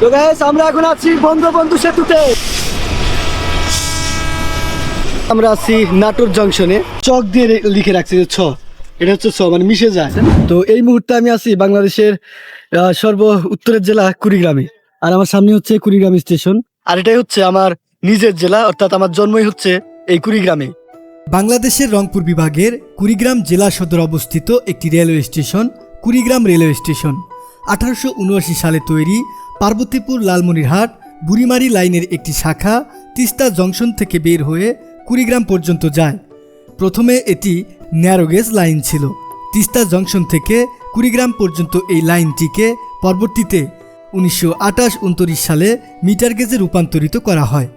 তো গাইস আমরা এখন আছি বঙ্গবন্ধু সেতুতে। আমরা আছি নাটোর জংশনে চক দিয়ে লিখে রাখছি ছ। এটা হচ্ছে ছ মানে মিশে যায়। তো এই মুহূর্তে আমি আছি বাংলাদেশের সর্ব উত্তরের জেলা কুড়িগ্রামে। আর আমার সামনে হচ্ছে কুড়িগ্রাম স্টেশন। আর এটাই হচ্ছে আমার নিজের জেলা, অর্থাৎ আমার জন্মই হচ্ছে এই কুড়িগ্রামে। বাংলাদেশের রংপুর বিভাগের কুড়িগ্রাম জেলা সদর অবস্থিত একটি railway station, Kurigram railway station. আঠারোশো উনআশি সালে তৈরি পার্বতীপুর লালমনিরহাট বুড়িমারি লাইনের একটি শাখা তিস্তা জংশন থেকে বের হয়ে কুড়িগ্রাম পর্যন্ত যায়। প্রথমে এটি ন্যারোগেজ লাইন ছিল। তিস্তা জংশন থেকে কুড়িগ্রাম পর্যন্ত এই লাইনটিকে পরবর্তীতে উনিশশো আঠাশ উনত্রিশ সালে মিটার গেজে রূপান্তরিত করা হয়।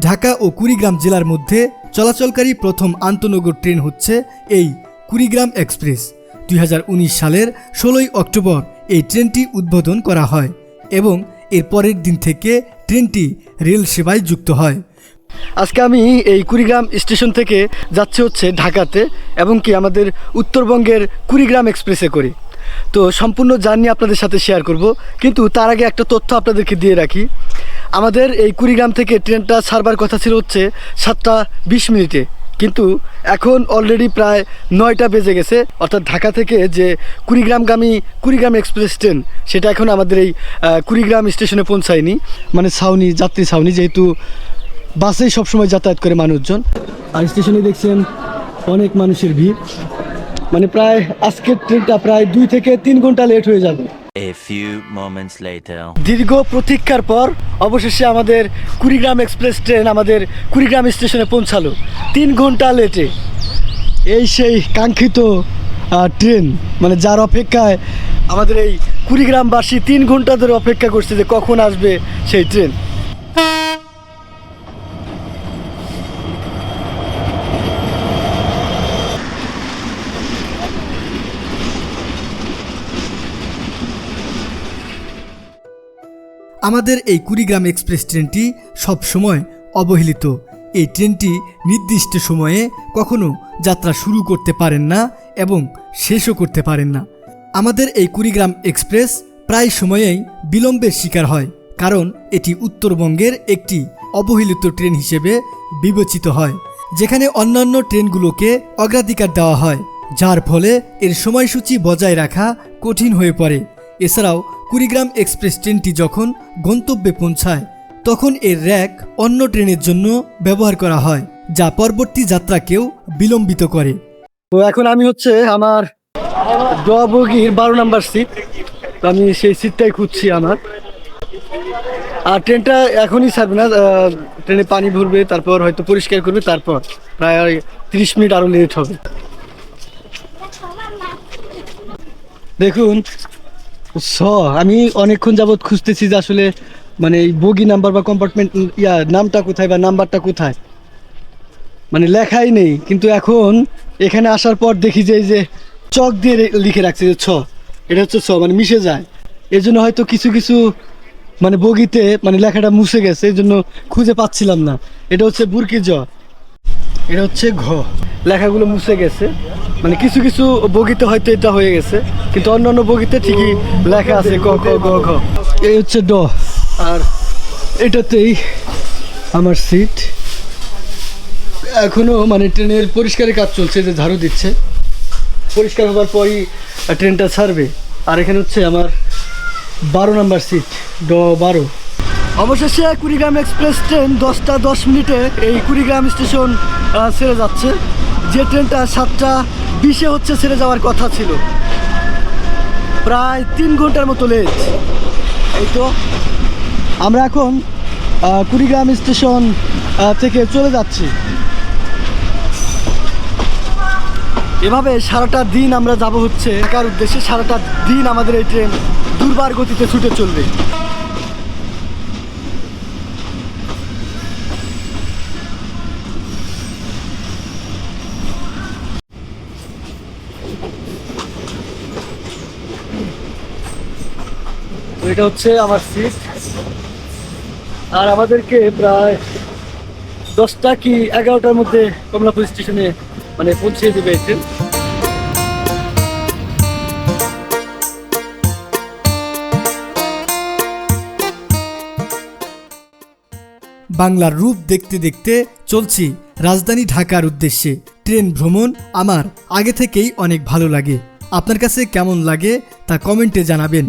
ঢাকা ও কুড়িগ্রাম জেলার মধ্যে চলাচলকারী প্রথম আন্তনগর ট্রেন হচ্ছে এই কুড়িগ্রাম এক্সপ্রেস। দুই হাজার উনিশ সালের ষোলোই অক্টোবর এই ট্রেনটি উদ্বোধন করা হয়। এবং এর পরের দিন থেকে ট্রেনটি রেল সেবায় যুক্ত হয়। আজকে আমি এই কুড়িগ্রাম স্টেশন থেকে যাচ্ছি হচ্ছে ঢাকাতে এবং কি আমাদের উত্তরবঙ্গের কুড়িগ্রাম এক্সপ্রেসে করি। তো সম্পূর্ণ জার্নি আপনাদের সাথে শেয়ার করব, কিন্তু তার আগে একটা তথ্য আপনাদেরকে দিয়ে রাখি। আমাদের এই কুড়িগ্রাম থেকে ট্রেনটা ছাড়বার কথা ছিল হচ্ছে সাতটা বিশ মিনিটে। কিন্তু এখন অলরেডি প্রায় নয়টা বেজে গেছে। অর্থাৎ ঢাকা থেকে যে কুড়িগ্রামগামী, কুড়িগ্রাম এক্সপ্রেস ট্রেন, সেটা এখন আমাদের এই কুড়িগ্রাম স্টেশনে পৌঁছায়নি। মানে ছাউনি, যাত্রী ছাউনি, যেহেতু বাসেই সবসময় যাতায়াত করে মানুষজন। আর স্টেশনে দেখছেন অনেক মানুষের ভিড়। মানে প্রায় আজকের ট্রেনটা প্রায় দুই থেকে তিন ঘণ্টা লেট হয়ে যাবে। A few moments later. দীর্ঘ প্রতীক্ষার পর অবশেষে আমাদের কুড়িগ্রাম এক্সপ্রেস ট্রেন আমাদের কুড়িগ্রাম স্টেশনে পৌঁছালো। তিন ঘণ্টা লেটে। এই সেই কাঙ্ক্ষিত ট্রেন মানে যার অপেক্ষায় আমাদের এই কুড়িগ্রামবাসী তিন ঘণ্টা ধরে অপেক্ষা করছে যে কখন আসবে সেই ট্রেন। আমাদের এই কুড়িগ্রাম এক্সপ্রেস ট্রেনটি সবসময় অবহেলিত। এই ট্রেনটি নির্দিষ্ট সময়ে কখনো যাত্রা শুরু করতে পারেন না এবং শেষও করতে পারেন না। আমাদের এই কুড়িগ্রাম এক্সপ্রেস প্রায় সময়েই বিলম্বের শিকার হয়, কারণ এটি উত্তরবঙ্গের একটি অবহেলিত ট্রেন হিসেবে বিবেচিত হয়, যেখানে অন্যান্য ট্রেনগুলোকে অগ্রাধিকার দেওয়া হয়, যার ফলে এর সময়সূচি বজায় রাখা কঠিন হয়ে পড়ে। এছাড়াও কুড়িগ্রাম এক্সপ্রেস ট্রেনটি যখন গন্তব্যে পৌঁছায়, তখন এর র্যাক অন্য ট্রেনের জন্য ব্যবহার করা হয়, যা পরবর্তী যাত্রাকেও বিলম্বিত করে। তো এখন আমি হচ্ছে আমার ড বগির বারো নাম্বার সিট। আমি সেই সিটটাই খুঁজছি আমার। আর ট্রেনটা এখনই ছাড়বে না ট্রেনে পানি ভরবে, তারপর হয়তো পরিষ্কার করবে, তারপর প্রায় তিরিশ মিনিট আরও লেট হবে। দেখুন স, আমি অনেকক্ষণ যাবত খুঁজতেছি যে আসলে মানে বগি নাম্বার বা কম্পার্টমেন্ট ইয়া, নামটা কোথায় বা নাম্বারটা কোথায়। মানে লেখাই নেই, কিন্তু এখন এখানে আসার পর দেখি যে এই যে চক দিয়ে লিখে রাখছে যে ছ। এটা হচ্ছে ছ মানে মিশে যায়। এর জন্য হয়তো কিছু কিছু মানে বগিতে মানে লেখাটা মুছে গেছে এই জন্য খুঁজে পাচ্ছিলাম না। এটা হচ্ছে বুরকি জ। এটা হচ্ছে ঘ। লেখাগুলো মুছে গেছে। মানে কিছু কিছু বগিতে হয়তো এটা হয়ে গেছে, কিন্তু অন্যান্য বগিতে ঠিকই লেখা আছে ক, খ, গ, ঘ। এই হচ্ছে ড। আর এটাতেই আমার সিট। এখনও মানে ট্রেনের পরিষ্কারের কাজ চলছে যে ঝাড়ু দিচ্ছে। পরিষ্কার হবার পরই ট্রেনটা ছাড়বে। আর এখানে হচ্ছে আমার বারো নাম্বার সিট, ড বারো। অবশেষে কুড়িগ্রাম এক্সপ্রেস ট্রেন দশটা দশ মিনিটে এই কুড়িগ্রাম স্টেশন ছেড়ে যাচ্ছে। যে ট্রেনটা সাতটা বিশে হচ্ছে ছেড়ে যাওয়ার কথা ছিল। প্রায় তিন ঘণ্টার মতো লেট। এই তো, আমরা এখন কুড়িগ্রাম স্টেশন থেকে চলে যাচ্ছি। এভাবে সারাটা দিন আমরা যাব হচ্ছে। ঢাকার উদ্দেশ্যে সারাটা দিন আমাদের এই ট্রেন দুর্বার গতিতে ছুটে চলবে। এটা হচ্ছে আমার সিট আর আমাদেরকে প্রায় দশটা কি এগারোটার মধ্যে কমলাপুর স্টেশনে মানে পৌঁছে দেবে ট্রেন বাংলার রূপ দেখতে দেখতে চলছি রাজধানী ঢাকার উদ্দেশ্যে। ট্রেন ভ্রমণ আমার আগে থেকেই অনেক ভালো লাগে। আপনার কাছে কেমন লাগে তা কমেন্টে জানাবেন।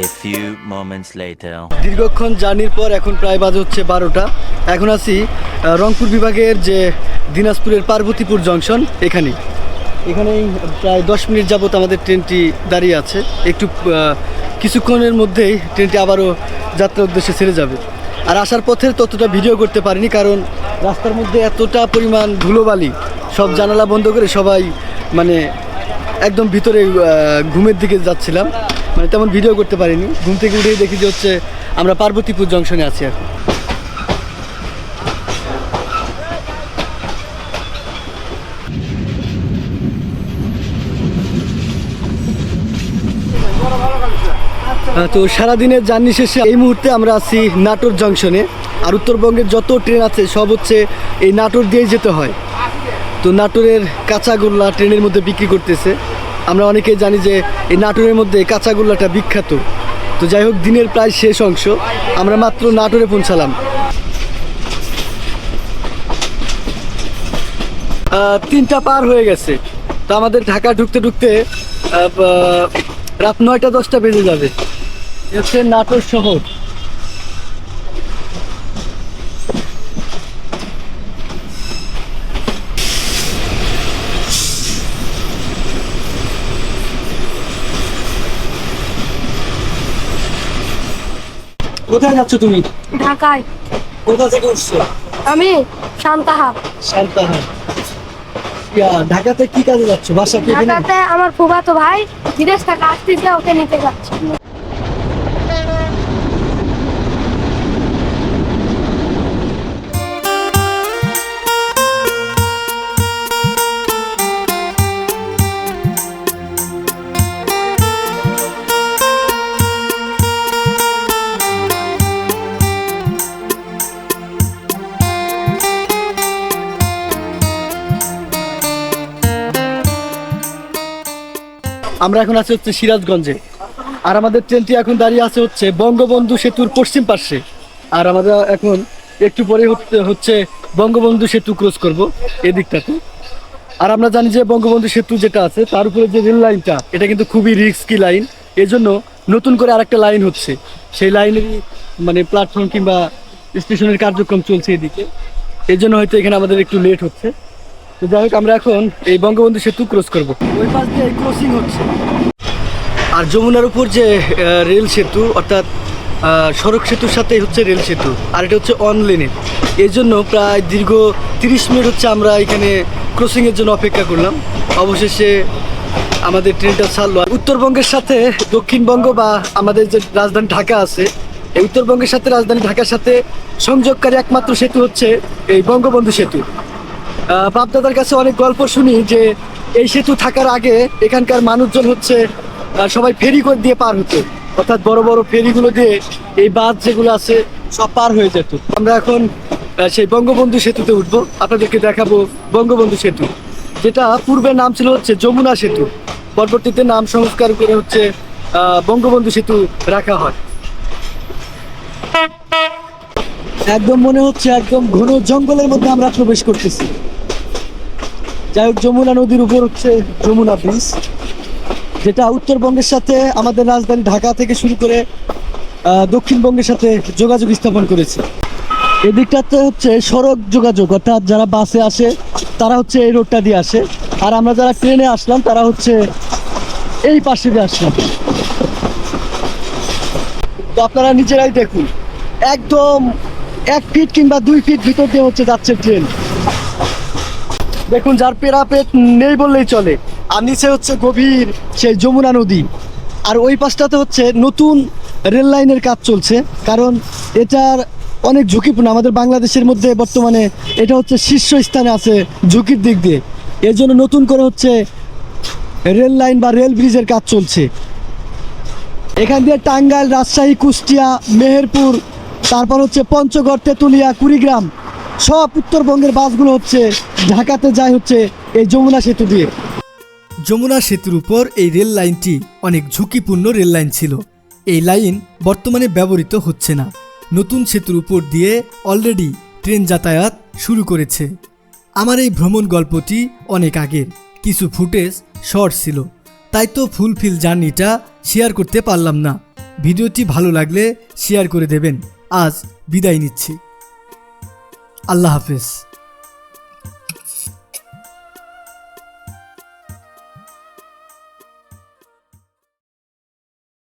A few moments later. দীর্ঘক্ষণ জার্নির পর এখন প্রায় বাজে হচ্ছে বারোটা। এখন আছি রংপুর বিভাগের যে দিনাজপুরের পার্বতীপুর জংশন এখানে প্রায় দশ মিনিট যাবত আমাদের ট্রেনটি দাঁড়িয়ে আছে। একটু কিছুক্ষণের মধ্যেই ট্রেনটি আবারও যাত্রার উদ্দেশ্যে ছেড়ে যাবে। আর আসার পথে ততটা ভিডিও করতে পারিনি কারণ রাস্তার মধ্যে এতটা পরিমাণ ধুলোবালি, সব জানালা বন্ধ করে সবাই মানে একদম ভিতরে ঘুমের দিকে যাচ্ছিলাম। মানে তেমন ভিডিও করতে পারিনি। ঘুম থেকে উঠেই দেখি যে হচ্ছে আমরা পার্বতীপুর জংশনে আছি এখন। তো সারাদিনের জার্নি শেষে এই মুহূর্তে আমরা আছি নাটোর জংশনে। আর উত্তরবঙ্গের যত ট্রেন আছে, সব হচ্ছে এই নাটোর দিয়েই যেতে হয়। তো নাটোরের কাঁচাগোল্লা ট্রেনের মধ্যে বিক্রি করতেছে। আমরা অনেকেই জানি যে এই নাটোরের মধ্যে কাঁচাগোল্লাটা বিখ্যাত। তো যাই হোক, দিনের প্রায় শেষ অংশ। আমরা মাত্র নাটোরে পৌঁছালাম। তিনটা পার হয়ে গেছে। তো আমাদের ঢাকা ঢুকতে ঢুকতে রাত নয়টা দশটা বেজে যাবে। হচ্ছে নাটোর শহর। কোথায় যাচ্ছ তুমি? ঢাকায়। কোথা থেকে উঠছো? আমি শান্তাহার সান্তাহার ইয়া, ঢাকাতে কি কাজে যাচ্ছ? বাসা? ঢাকাতে আমার ফুফাতো ভাই বিদেশ থেকে আসতেছে ওকে নিতে যাচ্ছে। আমরা এখন আছি হচ্ছে সিরাজগঞ্জে। আর আমাদের ট্রেনটি এখন দাঁড়িয়ে আছে হচ্ছে বঙ্গবন্ধু সেতুর পশ্চিম পার্শ্বে আর আমরা এখন একটু পরে হচ্ছে- বঙ্গবন্ধু সেতু ক্রস করব এদিকটাতে। আর আমরা জানি যে বঙ্গবন্ধু সেতু যেটা আছে, তার উপরে যে রেল লাইনটা এটা কিন্তু খুবই রিস্কি লাইন এজন্য নতুন করে আরেকটা লাইন হচ্ছে। সেই লাইনেরই মানে প্ল্যাটফর্ম কিংবা স্টেশনের কার্যক্রম চলছে এদিকে। এই জন্য হয়তো এখানে আমাদের একটু লেট হচ্ছে। তো যাই হোক আমরা এখন এই বঙ্গবন্ধু সেতু ক্রস করব। ওই পাশ দিয়ে ক্রসিং হচ্ছে। আর যমুনার উপর যে রেল সেতু অর্থাৎ সড়ক সেতুর সাথে হচ্ছে রেল সেতু আর এটা হচ্ছে অন লেনের এই জন্য প্রায় দীর্ঘ তিরিশ মিনিট হচ্ছে আমরা এখানে ক্রসিংয়ের জন্য অপেক্ষা করলাম। অবশেষে আমাদের ট্রেনটা ছাড়লো। উত্তরবঙ্গের সাথে দক্ষিণবঙ্গ বা আমাদের যে রাজধানী ঢাকা আছে এই উত্তরবঙ্গের সাথে রাজধানী ঢাকার সাথে সংযোগকারী একমাত্র সেতু হচ্ছে এই বঙ্গবন্ধু সেতু। বাপদাদার কাছে অনেক গল্প শুনি যে এই সেতু থাকার আগে এখানকার মানুষজন হচ্ছে সবাই ফেরি করে দিয়ে পার হতো। অর্থাৎ বড় বড় ফেরিগুলো দিয়ে এই বাঁধ যেগুলো আছে, সব পার হয়ে যেত। আমরা এখন সেই বঙ্গবন্ধু সেতুতে উঠবো। আপনাদেরকে দেখাবো বঙ্গবন্ধু সেতু, যেটা পূর্বে নাম ছিল হচ্ছে যমুনা সেতু। পরবর্তীতে নাম সংস্কার করে হচ্ছে বঙ্গবন্ধু সেতু রাখা হয়। একদম মনে হচ্ছে একদম ঘন জঙ্গলের মধ্যে আমরা প্রবেশ করতেছি। যাই হোক, যমুনা নদীর উপর হচ্ছে যমুনা ব্রিজ যেটা উত্তরবঙ্গের সাথে আমাদের রাজধানী ঢাকা থেকে শুরু করে দক্ষিণবঙ্গের সাথে যোগাযোগ স্থাপন করেছে। এদিকটাতে হচ্ছে সড়ক যোগাযোগ, অর্থাৎ যারা বাসে আসে, তারা হচ্ছে এই রোডটা দিয়ে আসে। আর আমরা যারা ট্রেনে আসলাম, তারা হচ্ছে এই পাশে দিয়ে আসলাম। তো আপনারা নিজেরাই দেখুন, একদম এক ফিট কিংবা দুই ফিট ভিতর দিয়ে হচ্ছে যাচ্ছে ট্রেন। দেখুন, যার পেরাপেট নেই বললেই চলে। আর নিচে হচ্ছে গভীর সেই যমুনা নদী। আর ওই পাশটাতে হচ্ছে নতুন রেল লাইনের কাজ চলছে। কারণ এটার অনেক ঝুঁকিপূর্ণ। আমাদের বাংলাদেশের মধ্যে বর্তমানে এটা হচ্ছে শীর্ষস্থানে আছে ঝুঁকির দিক দিয়ে। এর জন্য নতুন করে হচ্ছে রেল লাইন বা রেল ব্রিজের কাজ চলছে। এখান দিয়ে টাঙ্গাইল, রাজশাহী, কুষ্টিয়া, মেহেরপুর, তারপর হচ্ছে পঞ্চগড়, তেঁতুলিয়া, কুড়িগ্রাম সব উত্তরবঙ্গের বাসগুলো হচ্ছে ঢাকাতে যায় হচ্ছে এই যমুনা সেতু দিয়ে। যমুনা সেতুর উপর এই রেল লাইনটি অনেক ঝুঁকিপূর্ণ রেল লাইন ছিল। এই লাইন বর্তমানে ব্যবহৃত হচ্ছে না। নতুন সেতুর উপর দিয়ে অলরেডি ট্রেন যাতায়াত শুরু করেছে। আমার এই ভ্রমণ গল্পটি অনেক আগের। কিছু ফুটেজ শর্ট ছিল। তাই তো ফুলফিল জার্নিটা শেয়ার করতে পারলাম না। ভিডিওটি ভালো লাগলে শেয়ার করে দেবেন। আজ বিদায় নিচ্ছি। আল্লাহ হাফেজ।